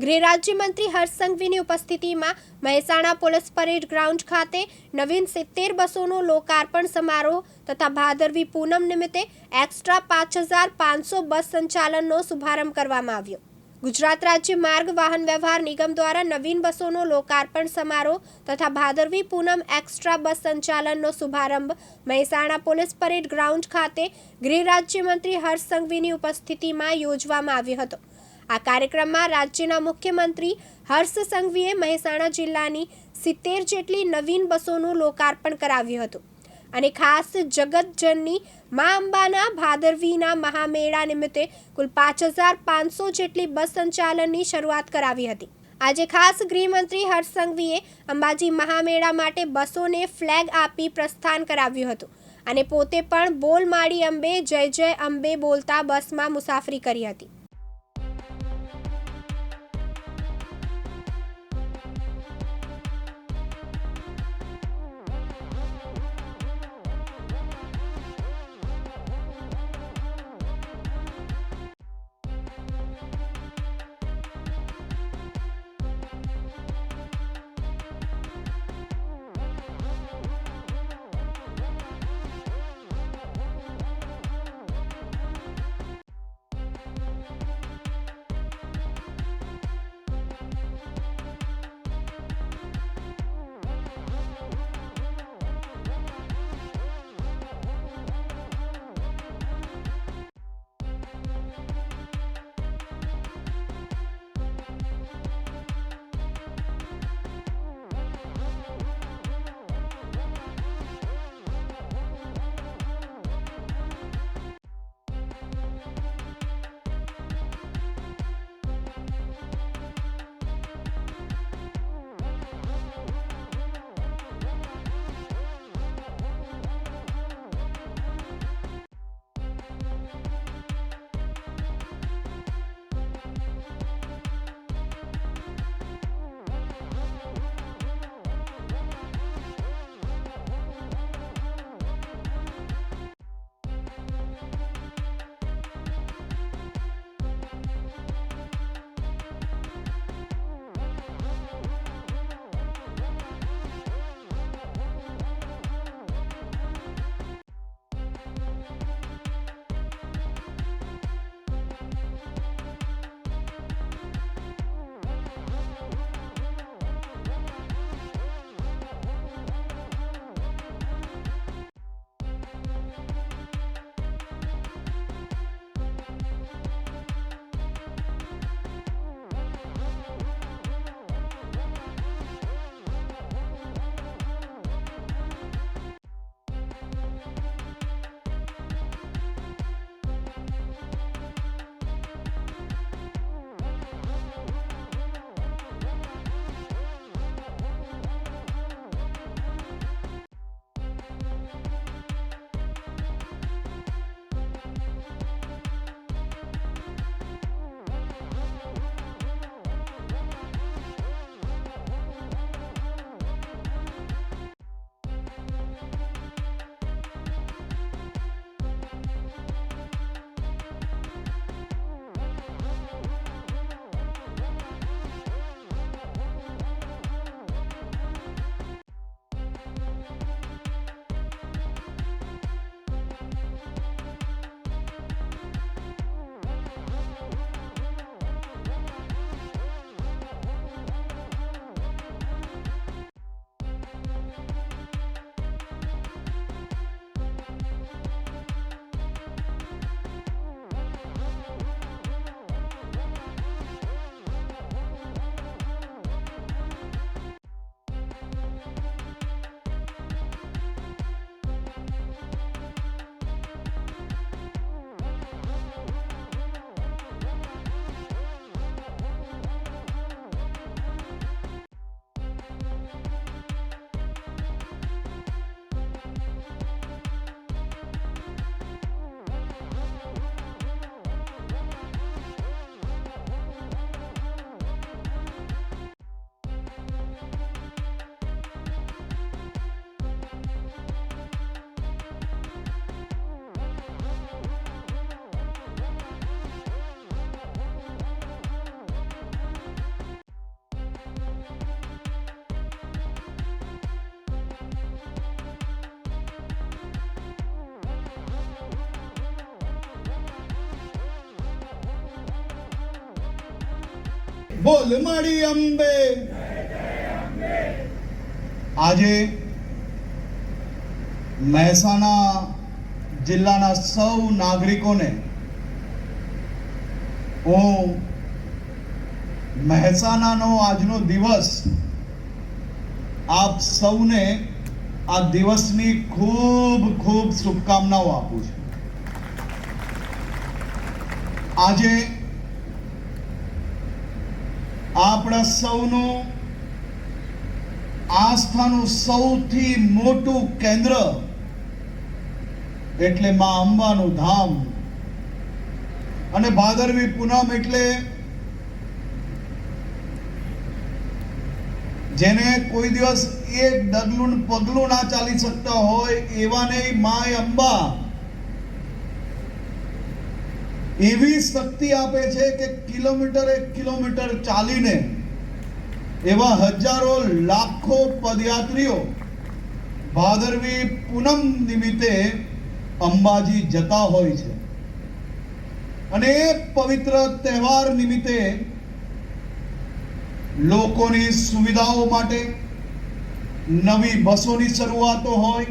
ગૃહ રાજ્યમંત્રી હર્ષ સંઘવીની ઉપસ્થિતિમાં મહેસાણા પોલીસ પરેડ ગ્રાઉન્ડ ખાતે નવીન સિત્તેર બસોનો લોકાર્પણ સમારોહ તથા ભાદરવી પૂનમ નિમિત્તે એક્સ્ટ્રા પાંચ હજાર પાંચસો બસ સંચાલનનો શુભારંભ કરવામાં આવ્યો. ગુજરાત રાજ્ય માર્ગ વાહન વ્યવહાર નિગમ દ્વારા નવીન બસોનો લોકાર્પણ સમારોહ તથા ભાદરવી પૂનમ એક્સ્ટ્રા બસ સંચાલનનો શુભારંભ મહેસાણા પોલીસ પરેડ ગ્રાઉન્ડ ખાતે ગૃહ રાજ્યમંત્રી હર્ષ સંઘવીની ઉપસ્થિતિમાં યોજવામાં આવ્યો હતો. આ કાર્યક્રમમાં રાજ્યના મુખ્યમંત્રી હર્ષ સંઘવીએ મહેસાણા જિલ્લાની સિત્તેર જેટલી નવીન બસોનું લોકાર્પણ કરાવ્યું હતું. અને ખાસ જગતજનની મા અંબાના ભાદરવીના મહામેળા નિમિત્તે કુલ પાંચ હજાર પાંચસો જેટલી બસ સંચાલનની શરૂઆત કરાવી હતી. આજે ખાસ ગૃહમંત્રી હર્ષ સંઘવીએ અંબાજી મહામેળા માટે બસોને ફ્લેગ આપી પ્રસ્થાન કરાવ્યું હતું અને પોતે પણ બોલ માડી અંબે જય જય અંબે બોલતા બસમાં મુસાફરી કરી હતી. બોલ મારી અંબે. આજે મહેસાણા જિલ્લાના સૌ નાગરિકોને હું મહેસાણાનો આજનો દિવસ આપ સૌને આ દિવસની ખૂબ ખૂબ શુભકામનાઓ આપું છું. આજે આપણા સૌનું આસ્થાનું સૌથી મોટું કેન્દ્ર એટલે માં અંબાનું ધામ. અને ભાદરવી પૂનમ એટલે જેને કોઈ દિવસ એક ડગલું પગલું ના ચાલી શકતા હોય એવા નહીં, માય અંબા. એવી શક્તિ આપે છે કે કિલોમીટર એક કિલોમીટર ચાલીને એવા હજારો લાખો પદયાત્રીઓ ભાદરવી પૂનમ નિમિત્તે અંબાજી જતા હોય છે. અને એ પવિત્ર તહેવાર નિમિત્તે લોકોની સુવિધાઓ માટે નવી બસોની શરૂઆતો હોય,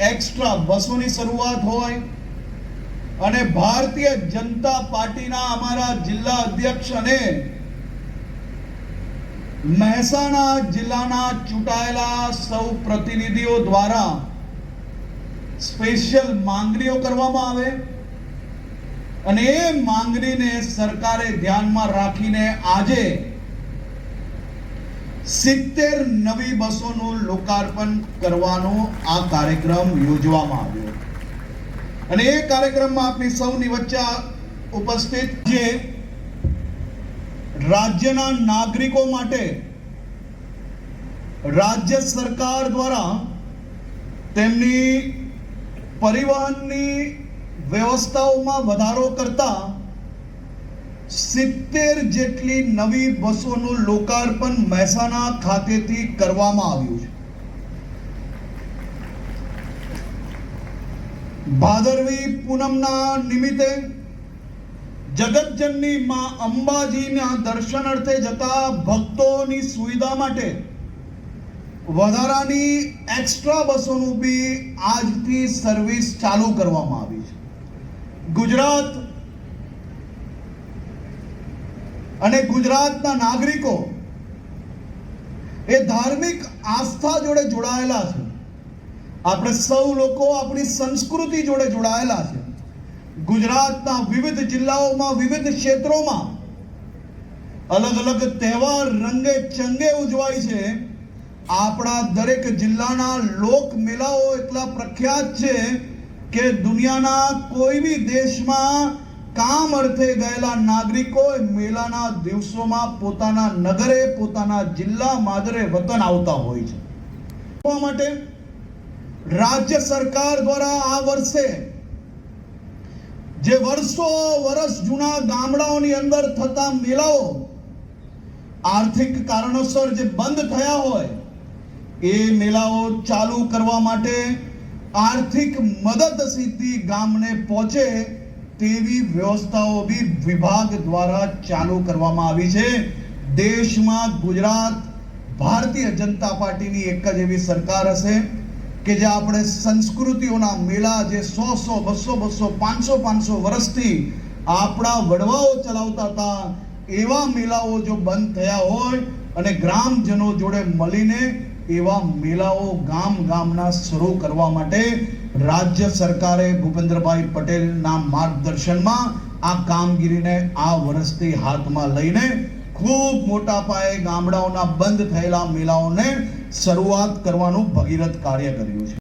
એક્સ્ટ્રા બસોની શરૂઆત હોય અને ભારતીય જનતા પાર્ટીના અમારા જિલ્લા અધ્યક્ષ અને મહેસાણા જિલ્લાના ચૂંટાયેલા સૌ પ્રતિનિધિઓ દ્વારા સ્પેશિયલ માંગણીઓ કરવામાં આવે અને એ માંગણીને સરકારે ધ્યાનમાં રાખીને આજે સિત્તેર નવી બસોનું લોકાર્પણ કરવાનો આ કાર્યક્રમ યોજવામાં આવ્યો. અને એ કાર્યક્રમમાં આપની સૌની વચ્ચે ઉપસ્થિત જે રાજ્યના નાગરિકો માટે રાજ્ય સરકાર દ્વારા તેમની પરિવહનની વ્યવસ્થાઓમાં વધારો કરતા સિત્તેર જેટલી નવી બસોનું લોકાર્પણ મહેસાણા ખાતેથી કરવામાં આવ્યું છે. ભાદરવી પૂનમના નિમિત્તે જગતજનની માં અંબાજીના દર્શન અર્થે જતા ભક્તોની સુવિધા માટે વધારાની એક્સ્ટ્રા બસોનું બી આજથી સર્વિસ ચાલુ કરવામાં આવી છે. ગુજરાત અને ગુજરાતના નાગરિકો એ ધાર્મિક આસ્થા જોડે જોડાયેલા છે. આપણે સૌ લોકો આપણી સંસ્કૃતિ જોડે જોડાયેલા છે. ગુજરાતના વિવિધ જિલ્લાઓમાં, વિવિધ ક્ષેત્રોમાં અલગ અલગ તહેવાર રંગે ચંગે ઉજવાય છે. આપણા દરેક જિલ્લાના લોક મેળાઓ એટલા પ્રખ્યાત છે કે દુનિયાના કોઈ બી દેશમાં કામ અર્થે ગયેલા નાગરિકો મેલાના દિવસોમાં પોતાના નગરે, પોતાના જિલ્લા માદરે વતન આવતા હોય છે. માટે રાજ્ય સરકાર દ્વારા આ વર્ષે જે વર્ષો વર્ષ જૂના ગામડાઓની અંદર થતા મેળાઓ આર્થિક કારણોસર જે બંધ થયા હોય, એ મેળાઓ ચાલુ કરવા માટે આર્થિક મદદ સીધી ગામને પહોંચે તેવી વ્યવસ્થાઓ બી વિભાગ દ્વારા ચાલુ કરવામાં આવી છે. દેશમાં ગુજરાત, ભારતીય જનતા પાર્ટીની એક જ એવી સરકાર હશે. કે જે આપણે સંસ્કૃતિઓના મેળા જે સો સો, બસો બસો, પાંચસો પાંચસો વર્ષથી આપણા વડવાઓ ચલાવતા હતા, એવા મેળાઓ જો બંધ થયા હોય અને ગ્રામજનો જોડે મળીને એવા મેળાઓ ગામ ગામના શરૂ કરવા માટે રાજ્ય સરકારે ભૂપેન્દ્રભાઈ પટેલના માર્ગદર્શનમાં આ કામગીરીને આ વર્ષથી હાથમાં લઈને ખૂબ મોટા પાયે ગામડાઓના બંધ થયેલા મેળાઓને શરૂઆત કરવાનું ભગીરથ કાર્ય કર્યું છે.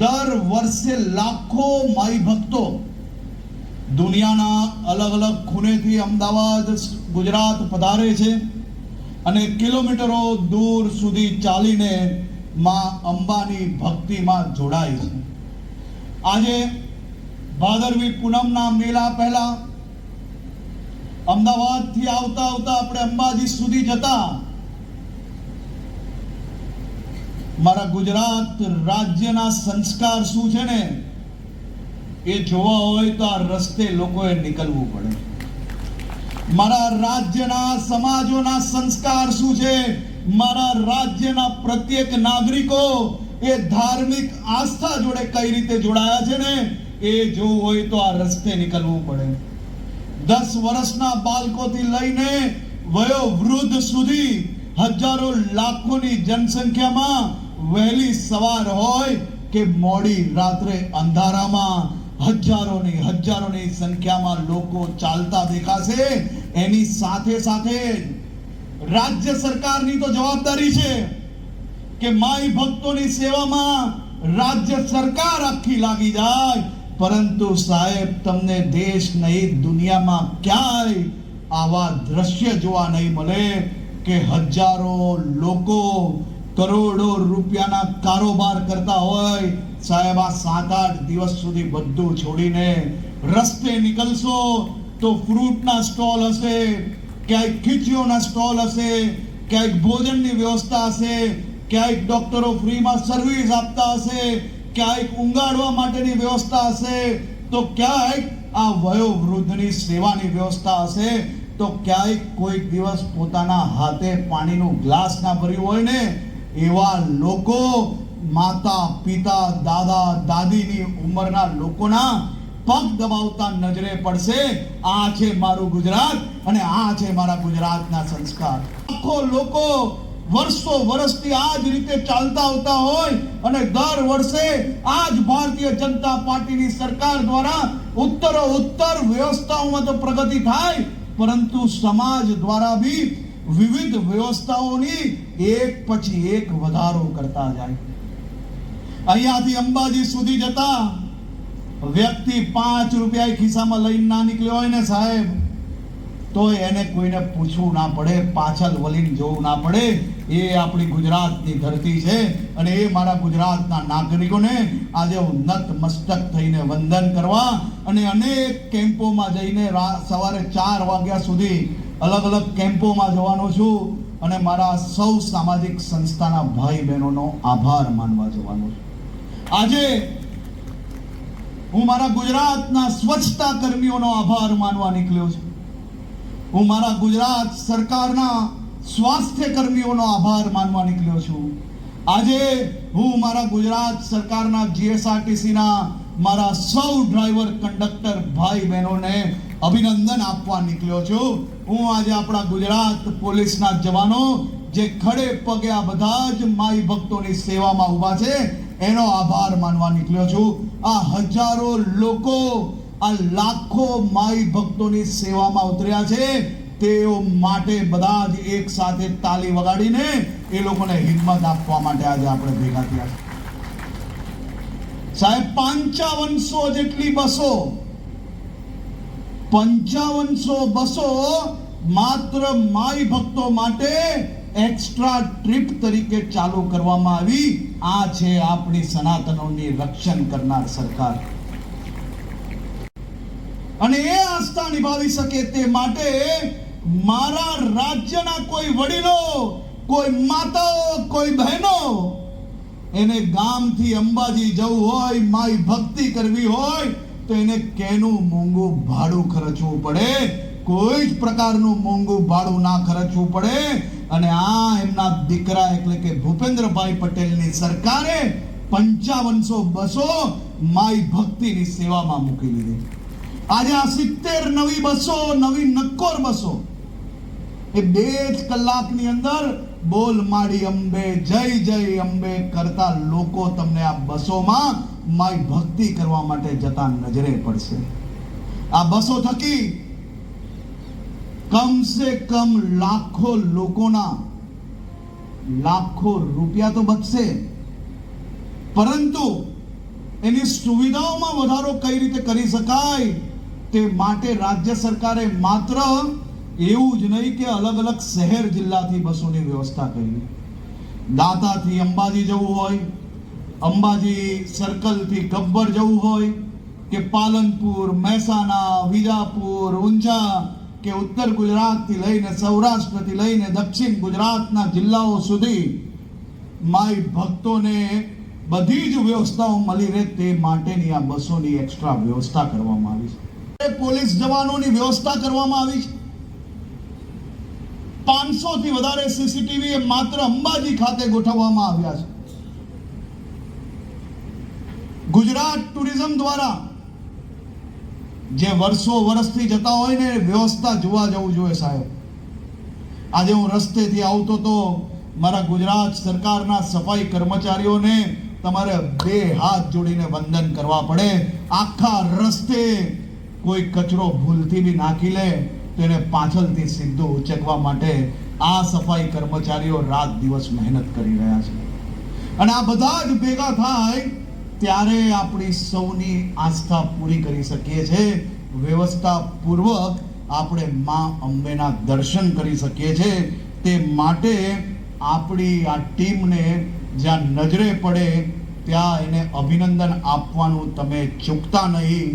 દર વર્ષે લાખો માઈ ભક્તો દુનિયાના અલગ અલગ ખૂણેથી અમદાવાદ, ગુજરાત પધારે છે અને કિલોમીટરો દૂર સુધી ચાલીને માં અંબાની ભક્તિમાં જોડાય છે. આજે ભાદરવી પૂનમના મેળા પહેલા અમદાવાદથી આવતા આવતા આપણે અંબાજી સુધી જતા. મારા ગુજરાત રાજ્યના સંસ્કાર શું છે ને? એ જોવા હોય તો આ રસ્તે લોકોએ નીકળવું પડે. મારા રાજ્યના સમાજોના સંસ્કાર શું છે? મારા રાજ્યના પ્રત્યેક નાગરિકો એ ધાર્મિક આસ્થા જોડે કઈ રીતે જોડાયા છે ને? એ જોવું હોય તો આ રસ્તે નીકળવું પડે. દસ વર્ષના બાળકોથી લઈને વયો વૃદ્ધ સુધી હજારો લાખોની જનસંખ્યામાં વહેલી સવાર હોય કે મોડી રાત્રે અંધારામાં હજારોની હજારોની સંખ્યામાં લોકો ચાલતા દેખાશે. એની સાથે સાથે રાજ્ય સરકારની તો જવાબદારી છે કે માઈ ભક્તોની સેવામાં રાજ્ય સરકાર આખી લાગી જાય. પરંતુ સાહેબ, તમને દેશ નહીં, દુનિયામાં ક્યાંય આવા દ્રશ્ય જોવા નહીં મળે કે હજારો લોકો કરોડો રૂપિયાના કારોબાર કરતા હોય. સાહેબ, આ સાત આઠ દિવસ સુધી બધું છોડીને રસ્તે નીકળશો તો ફ્રૂટના સ્ટોલ હશે ક્યાંક ખીચીઓના સ્ટોલ હશે ક્યાંક ભોજનની વ્યવસ્થા હશે ક્યાંક ડોક્ટરો ફ્રીમાં સર્વિસ આપતા હશે ક્યાંક ઊંઘાડવા માટેની વ્યવસ્થા હશે, તો ક્યાંક આ વયોવૃદ્ધની સેવાની વ્યવસ્થા હશે, તો ક્યાંક કોઈક દિવસ પોતાના હાથે પાણીનું ગ્લાસ ના ભર્યું હોય ને, એવા લોકો માતા, પિતા, દાદા, દાદીની ઉંમરના લોકોના પગ દબાવતા નજરે પડશે, આ છે મારું ગુજરાત અને આ છે મારા ગુજરાતના સંસ્કાર. આખો લોકો વર્ષો વર્ષથી આ જ રીતે ચાલતા આવતા હોય અને દર વર્ષે આ જ ભારતીય જનતા પાર્ટીની સરકાર દ્વારા ઉત્તરો ઉત્તર વ્યવસ્થાઓમાં તો પ્રગતિ થાય, પરંતુ સમાજ દ્વારા બી વિવિધ વ્યવસ્થાઓની એક પછી એક વધારો કરતા જાય. અહીંયાથી અંબાજી સુધી જતા વ્યક્તિ પાંચ રૂપિયા ખિસ્સામાં લઈને ના નીકળ્યો હોય ને સાહેબ. તો એને કોઈને પૂછવું ના પડે, પાછળ વલીને જોવું ના પડે. એ આપણી ગુજરાતની ધરતી છે અને એ મારા ગુજરાતના નાગરિકોને આજે હું નત મસ્તક થઈને વંદન કરવા અને અનેક કેમ્પોમાં જઈને સવારે ચાર વાગ્યા સુધી અલગ અલગ કેમ્પોમાં જવાનો છું અને મારા સૌ સામાજિક સંસ્થાના ભાઈ બહેનોનો આભાર માનવા જવાનો છું. આજે હું મારા ગુજરાતના સ્વચ્છતા કર્મીઓનો આભાર માનવા નીકળ્યો છું. હું મારા ગુજરાત સરકારના સ્વાસ્થ્ય કર્મીઓનો આભાર માનવા નીકળ્યો છું. આજે હું મારા ગુજરાત સરકારના જીએસઆરટીસીના મારા સૌ ડ્રાઈવર કંડક્ટર ભાઈ બહેનોને અભિનંદન આપવા નીકળ્યો છું. હું આજે આપણા ગુજરાત પોલીસના જવાનો જે ખડે પગે આ બધા જ માઈ ભક્તોની સેવામાં ઊભા છે, એનો આભાર માનવા નીકળ્યો છું. આ હજારો લોકો આ લાખો માઈ ભક્તોની સેવામાં ઉતર્યા છે. તેઓ માટે બધા જ એક સાથે તાલી વગાડીને એ લોકોને હિંમત આપવા માટે આજે આપણે ભેગા થયા છે. સાહેબ, પંચાવનસો જેટલી બસો, પંચાવનસો બસો માત્ર માઈ ભક્તો માટે એક્સ્ટ્રા ટ્રીપ તરીકે ચાલુ કરવામાં આવી. આ છે આપણી સનાતનોની રક્ષણ કરનાર સરકાર. અને એ આસ્થા નિભાવી શકે તે માટે મારા રાજ્યના કોઈ વડીલો, કોઈ માતાઓ, કોઈ બહેનો એને ગામથી અંબાજી જવું હોય માય ભક્તિ કરવી હોય, તો એને કેનું મોંઘું ભાડું ખર્ચવું પડે? કોઈ જ પ્રકારનું મોંઘું ભાડું ના ખર્ચવું પડે. અને આ એમના દીકરા એટલે કે ભૂપેન્દ્રભાઈ પટેલની સરકારે પંચાવનસો બસો માય ભક્તિની સેવામાં મૂકી લીધી આજે આ સિત્તેર નવી બસો, નવી નક્કોર બસો. એ બે જ કલાકની અંદર બોલ માડી અંબે, જય જય અંબે કરતા લોકો તમને આ બસોમાં માય ભક્તિ કરવા માટે જતા નજરે પડશે. આ બસો થકી કમ સે કમ લાખો લોકોના લાખો રૂપિયા તો બચશે. પરંતુ એની સુવિધાઓમાં વધારો કઈ રીતે કરી શકાય? તે માટે રાજ્ય સરકારે માત્ર એવું જ નહીં કે અલગ અલગ શહેર જિલ્લાથી બસોની વ્યવસ્થા કરી. દાતાથી અંબાજી જવું હોય, અંબાજી સર્કલથી ગબ્બર જવું હોય, કે પાલનપુર, મહેસાણા, વિજાપુર, ઊંઝા, કે ઉત્તર ગુજરાતથી લઈને સૌરાષ્ટ્રથી લઈને દક્ષિણ ગુજરાતના જિલ્લાઓ સુધી માય ભક્તોને બધી જ વ્યવસ્થાઓ મળી રહે તે માટેની આ બસોની એક્સ્ટ્રા વ્યવસ્થા કરવામાં આવી છે. પોલીસ જવાનોની વ્યવસ્થા કરવામાં આવી છે. પાંચસો થી વધારે સીસીટીવી માત્ર અંબાજી ખાતે ગોઠવવામાં આવ્યા છે. ગુજરાત ટુરિઝમ દ્વારા જે વર્ષો વર્ષથી જતા હોય ને વ્યવસ્થા જોવા જવું જોઈએ સાહેબ. આજે હું રસ્તેથી આવતો તો મારા ગુજરાત સરકારના સફાઈ કર્મચારીઓને તમારે બે હાથ જોડીને વંદન કરવા પડે. આખા રસ્તે કોઈ કચરો ભૂલથી બી નાખી લે, તો એને પાછળથી સીધો ઉચકવા માટે આ સફાઈ કર્મચારીઓ રાત દિવસ મહેનત કરી રહ્યા છે. અને આ બધા જ ભેગા થાય ત્યારે આપણી સૌની આસ્થા પૂરી કરી શકીએ છીએ વ્યવસ્થા પૂર્વક આપણે મા અંબેના દર્શન કરી શકીએ છીએ તે માટે આપણી આ ટીમને જ્યાં નજરે પડે, ત્યાં એને અભિનંદન આપવાનું તમે ચૂકતા નહીં.